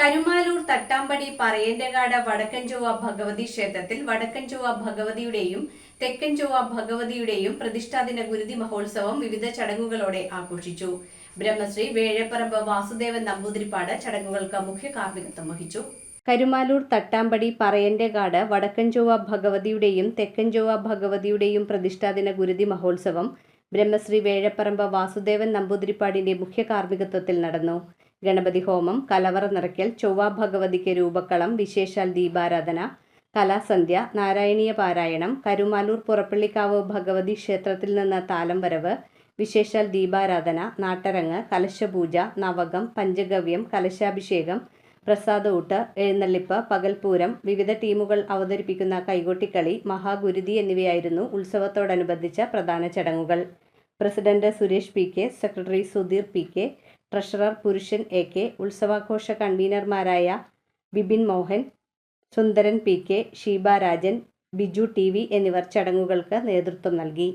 കരുമാലൂർ തട്ടാമ്പടി പറയേണ്ടകാട് വടക്കൻചൊവ്വ ഭഗവതി ക്ഷേത്രത്തിൽ വടക്കൻചൊവ്വ ഭഗവതിയുടെയും തെക്കൻചൊവ്വ ഭഗവതിയുടെയും പ്രതിഷ്ഠാദിന ഗുരുതി മഹോത്സവം വിവിധ ചടങ്ങുകളോടെ ആഘോഷിച്ചു. ബ്രഹ്മശ്രീ വേഴപ്പറമ്പ് വാസുദേവൻ നമ്പൂതിരിപ്പാട് ചടങ്ങുകൾക്ക് മുഖ്യ കാർമ്മികത്വം വഹിച്ചു. കരുമാലൂർ തട്ടാമ്പടി പറയന്റെകാട് വടക്കൻചൊവ്വ ഭഗവതിയുടെയും തെക്കൻചൊവ്വ ഭഗവതിയുടെയും പ്രതിഷ്ഠാദിന ഗുരുതി മഹോത്സവം ബ്രഹ്മശ്രീ വേഴപ്പറമ്പ് വാസുദേവൻ നമ്പൂതിരിപ്പാടിന്റെ മുഖ്യ കാർമ്മികത്വത്തിൽ നടന്നു. ഗണപതി ഹോമം കലവറ നിറയ്ക്കൽ ചൊവ്വ ഭഗവതിക്ക് രൂപക്കളം വിശേഷാൽ ദീപാരാധന കലാസന്ധ്യ നാരായണീയ പാരായണം കരുമാലൂർ പുറപ്പള്ളിക്കാവ് ഭഗവതി ക്ഷേത്രത്തിൽ നിന്ന് താലം വരവ് വിശേഷാൽ ദീപാരാധന നാട്ടരങ്ങ് കലശപൂജ നവകം പഞ്ചഗവ്യം കലശാഭിഷേകം പ്രസാദൂട്ട് എഴുന്നള്ളിപ്പ് പകൽപൂരം വിവിധ ടീമുകൾ അവതരിപ്പിക്കുന്ന കൈകൊട്ടിക്കളി മഹാഗുരുതി എന്നിവയായിരുന്നു ഉത്സവത്തോടനുബന്ധിച്ച പ്രധാന ചടങ്ങുകൾ. President Suresh P K secretary Sudheer P K treasurer Purushan A K ഉത്സവാഘോഷ കൺവീനർമാരായ Bipin Mohan Sundaran P K Sheeba Rajan Biju T V എന്നിവർ ചടങ്ങുകൾക്ക് നേതൃത്വം നൽകി.